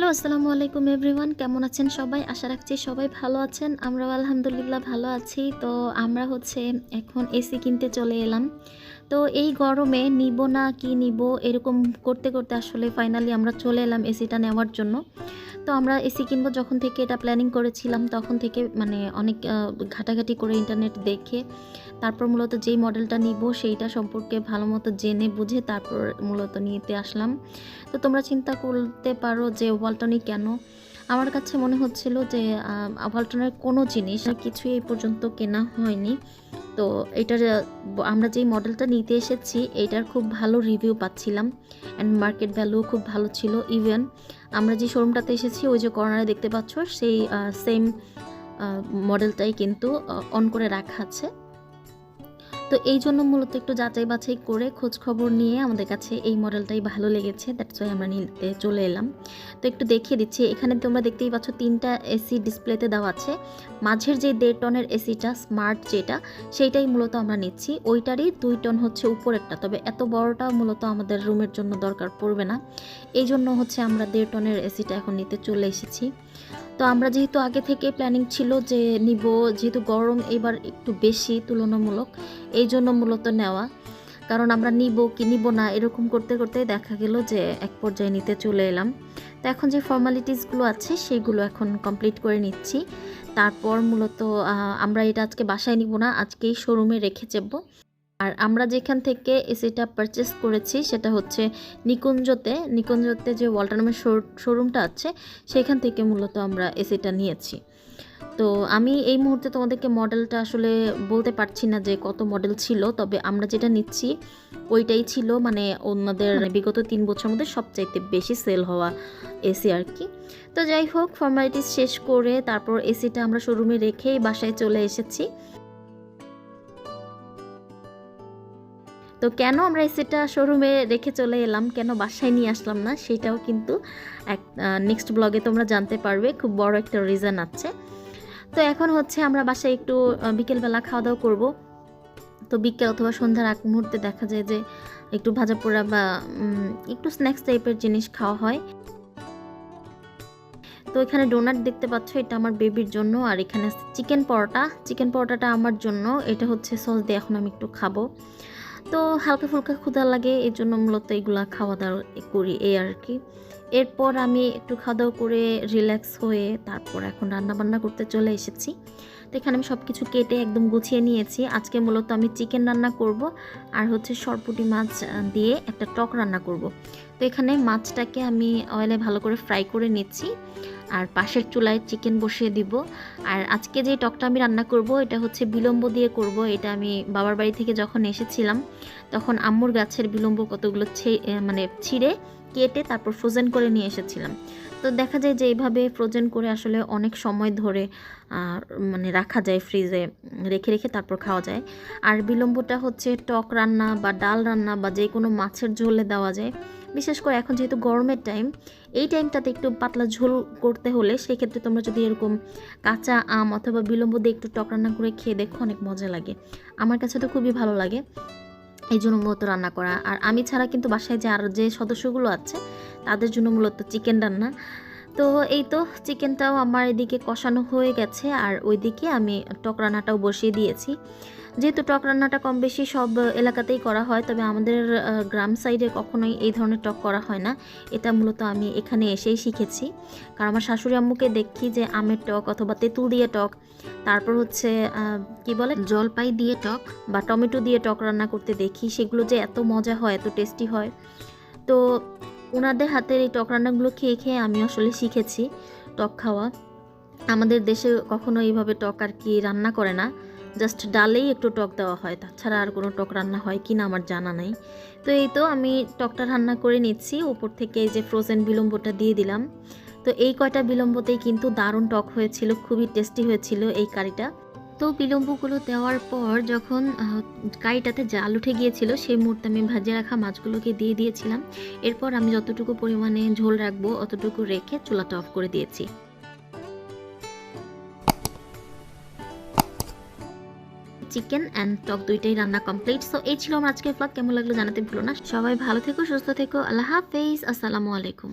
Hello, আসসালামু আলাইকুম everyone কেমন আছেন সবাই? আশা রাখছি সবাই ভালো আছেন। আমরাও আলহামদুলিল্লাহ ভালো আছি। তো আমরা হচ্ছে এখন এসি কিনতে চলে এলাম। তো এই গরমে নিব না, কি নিব এরকম করতে করতে আসলে ফাইনালি আমরা চলে এলাম এসিটা নেওয়ার জন্য। তো আমরা এসি কিনবো যখন থেকে এটা প্ল্যানিং করেছিলাম, তখন থেকে মানে অনেক ঘাটাঘাটি করে ইন্টারনেট দেখে, তারপর মূলত যেই মডেলটা নিব সেইটা সম্পর্কে ভালো মতো জেনে বুঝে তারপর মূলত নিতে আসলাম। তো তোমরা চিন্তা করতে পারো যে ওয়ালটনি কেন? আমার কাছে মনে হচ্ছিল যে আহ, ওয়ালটনের কোনো জিনিস কিছুই এই পর্যন্ত কেনা হয়নি। তো এটার আমরা যেই মডেলটা নিতে এসেছি এটার খুব ভালো রিভিউ পাচ্ছিলাম অ্যান্ড মার্কেট ভ্যালু খুব ভালো ছিল ইভেন আমরা যে শোরুমটাতে এসেছি ওই যে কর্নারে দেখতে পাচ্ছ সেই সেম মডেলটাই কিন্তু অন করে রাখা আছে। তো এই জন্য মূলত একটু যাচাই বাছাই করে খোঁজ খবর নিয়ে আমাদের কাছে এই মডেলটাই ভালো লেগেছে দ্যাটস ওয়াই আমরা নিতে চলে এলাম। তো একটু দেখিয়ে দিচ্ছি, এখানে তোমরা দেখতেই পাচ্ছ তিনটা এসি ডিসপ্লেতে দেওয়া আছে। মাঝের যে দেড় টনের এসিটা স্মার্ট যেটা, সেইটাই মূলত আমরা নিচ্ছি। ওইটারই দুই টন হচ্ছে উপরেরটা, তবে এত বড়টা মূলত আমাদের রুমের জন্য দরকার পড়বে না। এই জন্য হচ্ছে আমরা দেড় টনের এসিটা এখন নিতে চলে এসেছি। তো আমরা যেহেতু আগে থেকে প্ল্যানিং ছিল যে নিব, যেহেতু গরম এবার একটু বেশি তুলনামূলক, এই জন্য মূলত নেওয়া। কারণ আমরা নিব কি নিব না এরকম করতে করতে দেখা গেল যে এক পর্যায়ে নিতে চলে এলাম। তো এখন যে ফর্মালিটিসগুলো আছে সেগুলো এখন কমপ্লিট করে নিচ্ছি। তারপর মূলত আমরা এটা আজকে বাসায় নিব না, আজকেই শোরুমে রেখে যাব। আর আমরা যেখান থেকে এসিটা পারচেস করেছি সেটা হচ্ছে নিকুঞ্জতে। নিকুঞ্জতে যে ওয়ালটা নামের শোরুমটা আছে সেখান থেকে মূলত আমরা এসিটা নিয়েছি। তো আমি এই মুহূর্তে তোমাদেরকে মডেলটা আসলে বলতে পারছি না যে কত মডেল ছিল তবে আমরা যেটা নিচ্ছি ওইটাই ছিল মানে ওনাদের বিগত তিন বছরের মধ্যে সবচাইতে বেশি সেল হওয়া এসি আর কি। তো যাই হোক ফর্মালিটিস শেষ করে তারপর এসিটা আমরা শোরুমে রেখেই বাসায় চলে এসেছি। তো কেন আমরা এসিটা শোরুমে রেখে চলে এলাম? কেন বাসায় নিয়ে আসলাম না? সেটাও কিন্তু এক নেক্সট ব্লগে তোমরা জানতে পারবে। খুব বড় একটা রিজন আছে। তো এখন হচ্ছে আমরা বাসায় একটু বিকেলবেলা খাওয়া দাওয়া করব। তো বিকেল অথবা সন্ধ্যার আগ মুহূর্তে দেখা যায় যে একটু ভাজা পোড়া বা একটু স্ন্যাক্স টাইপের জিনিস খাওয়া হয়। তো এখানে ডোনাট দেখতে পাচ্ছ, এটা আমার বেবির জন্য। আর এখানে চিকেন পরোটা। চিকেন পরোটাটা আমার জন্য। এটা হচ্ছে সস দিয়ে এখন আমি একটু খাব। তো হালকা ফুলকা ক্ষুধা লাগে এই জন্য মূলত এগুলা খাওয়া দাওয়া করি, এই আর কি। এরপর আমি একটু খাওয়া দাওয়া করে রিল্যাক্স হয়ে তারপর এখন রান্না বান্না করতে চলে এসেছি। তো এখানে আমি সব কিছু কেটে একদম গুছিয়ে নিয়েছি। আজকে মূলত আমি চিকেন রান্না করব আর হচ্ছে সরপুটি মাছ দিয়ে একটা টক রান্না করব। তো এখানে মাছটাকে আমি অয়েলে ভালো করে ফ্রাই করে নিচ্ছি। আর পাশের চুলায় চিকেন বসিয়ে দিব। আর আজকে যে টকটা আমি রান্না করব, এটা হচ্ছে বিলম্ব দিয়ে করব। এটা আমি বাবার বাড়ি থেকে যখন এসেছিলাম, তখন আম্মুর গাছের বিলম্ব কতগুলো মানে ছিঁড়ে কেটে তারপর ফ্রোজেন করে নিয়ে এসেছিলাম। তো দেখা যায় যে এইভাবে ফ্রোজেন করে আসলে অনেক সময় ধরে মানে রাখা যায় ফ্রিজে রেখে রেখে তারপর খাওয়া যায়। আর বিলম্বটা হচ্ছে টক রান্না বা ডাল রান্না বা যে কোনো মাছের ঝোলে দেওয়া যায়। বিশেষ করে এখন যেহেতু গরমের টাইম এই টাইমটাতে একটু পাতলা ঝোল করতে হলে সেক্ষেত্রে তোমরা যদি এরকম কাঁচা আম অথবা বিলম্ব দিয়ে একটু টক রান্না করে খেয়ে দেখো, অনেক মজা লাগে। আমার কাছে তো খুবই ভালো লাগে। এই জন্য মূলত রান্না করা। আর আমি ছাড়া কিন্তু বাসায় যে আর যে সদস্যগুলো আছে, তাদের জন্য মূলত চিকেন রান্না। তো এই তো চিকেনটাও আমার এদিকে কষানো হয়ে গেছে, আর ওইদিকে আমি টক রান্নাটাও বসিয়ে দিয়েছি। যেহেতু টক রান্নাটা কম বেশি সব এলাকাতেই করা হয়, তবে আমাদের গ্রাম সাইডে কখনোই এই ধরনের টক করা হয় না। এটা মূলত আমি এখানে এসেই শিখেছি। কারণ আমার শাশুড়ি আম্মুকে দেখি যে আমের টক অথবা তেঁতুল দিয়ে টক, তারপর হচ্ছে কি বলে? জলপাই দিয়ে টক বা টমেটো দিয়ে টক রান্না করতে দেখি, সেগুলো যে এত মজা হয়, এত টেস্টি হয়। তো ওনাদের হাতের এই টক রান্নাগুলো খেয়ে খেয়ে আমি আসলে শিখেছি টক খাওয়া। আমাদের দেশে কখনো এইভাবে টক আর কি রান্না করে না। জাস্ট ডালেই একটু টক দেওয়া হয়। তাছাড়া আর কোনো টক রান্না হয় কি না আমার জানা নেই। তো এই তো আমি টকটা রান্না করে নিচ্ছি। উপর থেকে এই যে ফ্রোজেন বিলম্বটা দিয়ে দিলাম। তো এই কয়টা বিলম্বতেই কিন্তু দারুণ টক হয়েছিল, খুবই টেস্টি হয়েছিল এই কারিটা। তো বিলম্বগুলো দেওয়ার পর যখন কারিটাতে জাল উঠে গিয়েছিল, সেই মুহূর্তে আমি ভাজিয়ে রাখা মাছগুলোকে দিয়ে দিয়েছিলাম। এরপর আমি যতটুকু পরিমাণে ঝোল রাখব, অতটুকু রেখে চুলাটা অফ করে দিয়েছি। চিকেন অ্যান্ড টক দুইটাই রান্না কমপ্লিট সো এই ছিল আমার আজকের ব্লগ কেমন লাগল জানাতে ভুলো না। সবাই ভালো থেকো, সুস্থ থেকো। আল্লাহ হাফেজ। আসসালামু আলাইকুম।